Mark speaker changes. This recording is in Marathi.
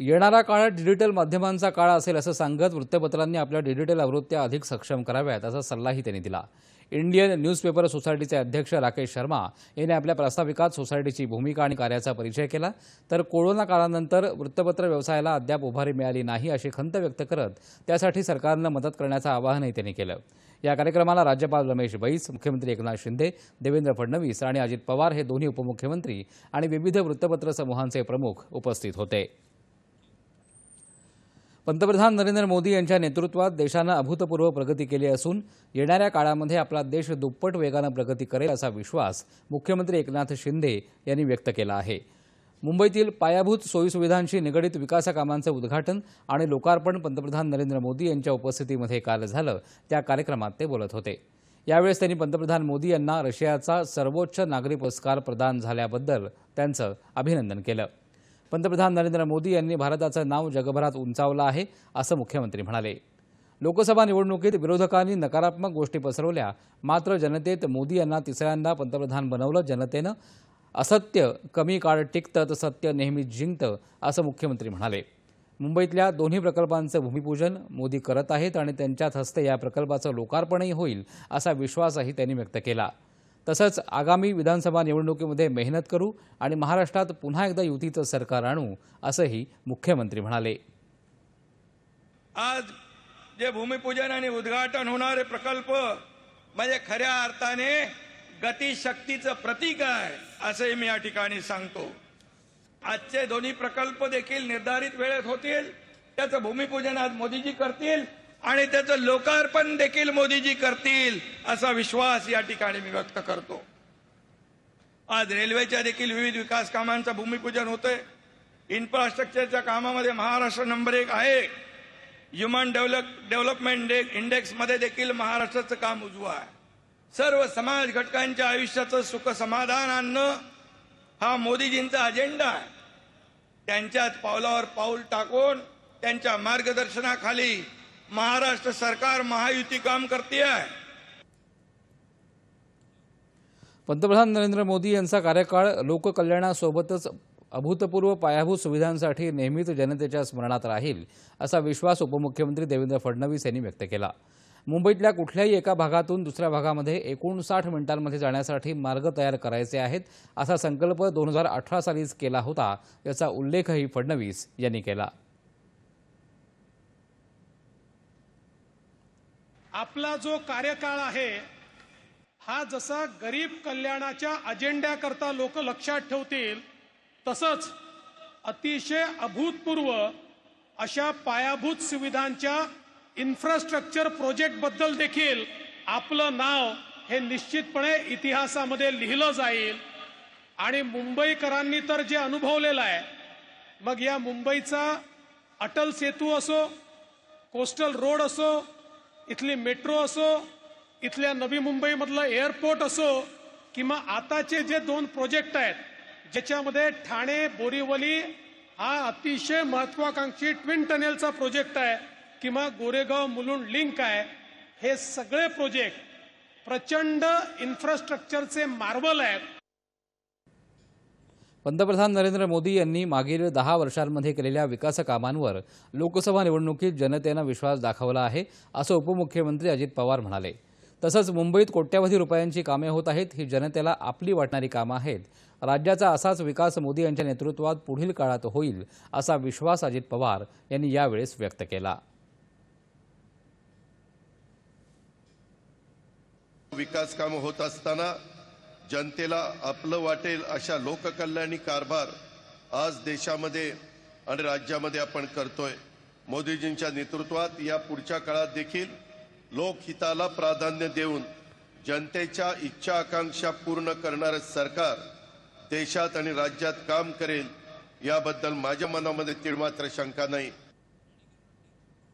Speaker 1: येणारा काळ डिजिटल माध्यमांचा काळ असेल असं सांगत वृत्तपत्रांनी आपल्या डिजिटल आवृत्त्या अधिक सक्षम कराव्यात असा सल्लाही त्यांनी दिला. इंडियन न्यूजपेपर सोसायटीचे अध्यक्ष राकेश शर्मा यांनी आपल्या प्रास्ताविकात सोसायटीची भूमिका आणि कार्याचा परिचय केला. तर कोरोना काळानंतर वृत्तपत्र व्यवसायाला अद्याप उभारी मिळाली नाही अशी खंत व्यक्त करत त्यासाठी सरकारनं मदत करण्याचं आवाहनही त्यांनी केलं. या कार्यक्रमाला राज्यपाल रमेश बैस मुख्यमंत्री एकनाथ शिंदे देवेंद्र फडणवीस आणि अजित पवार हे दोन्ही उपमुख्यमंत्री आणि विविध वृत्तपत्र समूहांचे प्रमुख उपस्थित होते. पंतप्रधान नरेंद्र मोदी यांच्या नेतृत्वात देशानं अभूतपूर्व प्रगती केली असून येणाऱ्या काळामध्ये आपला देश दुप्पट वेगानं प्रगती करेल असा विश्वास मुख्यमंत्री एकनाथ शिंदे यांनी व्यक्त केला आहे. मुंबईतील पायाभूत सोयीसुविधांशी निगडित विकासकामांचं उद्घाटन आणि लोकार्पण पंतप्रधान नरेंद्र मोदी यांच्या उपस्थितीमध्ये काल झालं त्या कार्यक्रमात ते बोलत होते. यावेळेस त्यांनी पंतप्रधान मोदी यांना रशियाचा सर्वोच्च नागरी पुरस्कार प्रदान झाल्याबद्दल त्यांचं अभिनंदन केलं. पंतप्रधान नरेंद्र मोदी यांनी भारताचं नाव जगभरात उंचावलं आहे असं मुख्यमंत्री म्हणाले. लोकसभा निवडणुकीत विरोधकांनी नकारात्मक गोष्टी पसरवल्या. मात्र जनतेत मोदी यांना तिसऱ्यांदा पंतप्रधान बनवलं जनतेनं. असत्य कमी काळ टिकतं तर सत्य नेहमी जिंकतं असं मुख्यमंत्री म्हणाले. मुंबईतल्या दोन्ही प्रकल्पांचं भूमिपूजन मोदी करत आहेत आणि त्यांच्याच हस्ते या प्रकल्पाचं लोकार्पणही होईल असा विश्वासही त्यांनी व्यक्त केला. तसंच आगामी विधानसभा निवडणुकीमध्ये मेहनत करू आणि महाराष्ट्रात पुन्हा एकदा युतीचं सरकार आणू असंही मुख्यमंत्री म्हणाले.
Speaker 2: आज जे भूमिपूजन आणि उद्घाटन होणारे प्रकल्प म्हणजे खऱ्या अर्थाने गतिशक्तीचं प्रतीक आहे असंही मी या ठिकाणी सांगतो. आजचे दोन्ही प्रकल्प देखील निर्धारित वेळेत होतील त्याचं भूमिपूजन आज मोदीजी करतील आणि त्याचं लोकार्पण देखील मोदीजी करतील असा विश्वास या ठिकाणी मी व्यक्त करतो. आज रेल्वेच्या देखील विविध विकास कामांचं भूमिपूजन होतंय. इन्फ्रास्ट्रक्चरच्या कामामध्ये महाराष्ट्र नंबर एक आहे. ह्युमन डेव्हलप डेव्हलपमेंट इंडेक्समध्ये देखील महाराष्ट्राचं काम उजवं आहे. सर्व समाज घटकांच्या आयुष्याचं सुख समाधान आणणं हा मोदीजींचा अजेंडा आहे. त्यांच्याच पावलावर पाऊल टाकून त्यांच्या मार्गदर्शनाखाली महाराष्ट्र सरकार महायुती काम करते आहे.
Speaker 1: पंतप्रधान नरेंद्र मोदी यांचा कार्यकाळ लोककल्याणासोबतच अभूतपूर्व पायाभूत सुविधांसाठी नेहमीच जनतेच्या स्मरणात राहील असा विश्वास उपमुख्यमंत्री देवेंद्र फडणवीस यांनी व्यक्त केला. मुंबईतल्या कुठल्याही एका भागातून दुसऱ्या भागामध्ये एकोणसाठ मिनिटांमध्ये जाण्यासाठी मार्ग तयार करायचे आहेत असा संकल्प दोन हजार अठरा सालीच केला होता याचा उल्लेखही फडणवीस यांनी केला.
Speaker 3: आपला जो कार्यकाळ आहे हा जसा गरीब कल्याणाच्या अजेंड्याकरता लोक लक्षात ठेवतील तसंच अतिशय अभूतपूर्व अशा पायाभूत सुविधांच्या इन्फ्रास्ट्रक्चर प्रोजेक्टबद्दल देखील आपलं नाव हे निश्चितपणे इतिहासामध्ये लिहिलं जाईल. आणि मुंबईकरांनी तर जे अनुभवलेलं आहे मग या मुंबईचा अटल सेतू असो कोस्टल रोड असो इथली मेट्रो असो इथल्या नवी मुंबईमधलं एअरपोर्ट असो किंवा आताचे जे दोन प्रोजेक्ट आहेत ज्याच्यामध्ये ठाणे बोरीवली हा अतिशय महत्वाकांक्षी ट्विन टनेलचा प्रोजेक्ट आहे किंवा गोरेगाव मुलुंड लिंक आहे हे सगळे प्रोजेक्ट प्रचंड इन्फ्रास्ट्रक्चरचे मार्बल आहेत.
Speaker 1: पंतप्रधान नरेंद्र मोदी यांनी मागील दहा वर्षांमध्ये केलेल्या विकास कामांवर लोकसभा निवडणुकीत जनतेनं विश्वास दाखवला आहे असं उपमुख्यमंत्री अजित पवार म्हणाले. तसंच मुंबईत कोट्यवधी रुपयांची कामे होत आहेत ही जनतेला आपली वाटणारी कामं आहेत. राज्याचा असाच विकास मोदी यांच्या नेतृत्वात पुढील काळात होईल असा विश्वास अजित पवार यांनी यावेळेस व्यक्त केला.
Speaker 4: विकास कामं होत असताना जनतेला आपलं वाटेल अशा लोककल्याणी कारभार आज देशामध्ये आणि राज्यामध्ये आपण करतोय. मोदीजींच्या नेतृत्वात या पुढच्या काळात देखील लोकहिताला प्राधान्य देऊन जनतेच्या इच्छा आकांक्षा पूर्ण करणारं सरकार देशात आणि राज्यात काम करेल याबद्दल माझ्या मनामध्ये तिळमात्र शंका नाही.